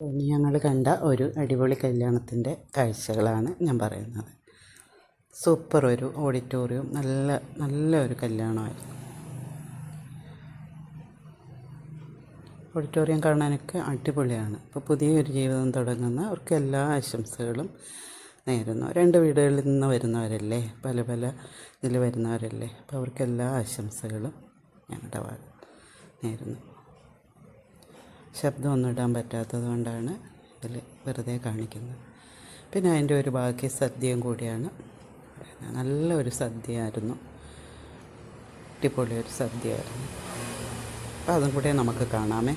ഞങ്ങൾ കണ്ട ഒരു അടിപൊളി കല്യാണത്തിന്റെ കാഴ്ചകളാണ് ഞാൻ പറയുന്നത്. സൂപ്പർ ഒരു ഓഡിറ്റോറിയം നല്ല നല്ല ഒരു കല്യാണമായിരുന്നു. ഓഡിറ്റോറിയം കാണാനൊക്കെ അടിപൊളിയാണ്. ഇപ്പോൾ പുതിയൊരു ജീവിതം തുടങ്ങുന്ന അവർക്ക് എല്ലാ ആശംസകളും നേരുന്നു. രണ്ട് വീടുകളിൽ നിന്ന് വരുന്നവരല്ലേ പല പല ഇതിൽ വരുന്നവരല്ലേ അപ്പോൾ അവർക്ക് എല്ലാ ആശംസകളും ഞങ്ങളുടെ നേരുന്നു. ശബ്ദമൊന്നും ഇടാൻ പറ്റാത്തത് കൊണ്ടാണ് ഇതിൽ വെറുതെ കാണിക്കുന്നത്. പിന്നെ അതിന്റെ ഒരു ബാക്കി സദ്യയും കൂടിയാണ്. നല്ലൊരു സദ്യയായിരുന്നു. അടിപൊളി ഒരു സദ്യയായിരുന്നു. അപ്പം അതും കൂടെ നമുക്ക് കാണാമേ.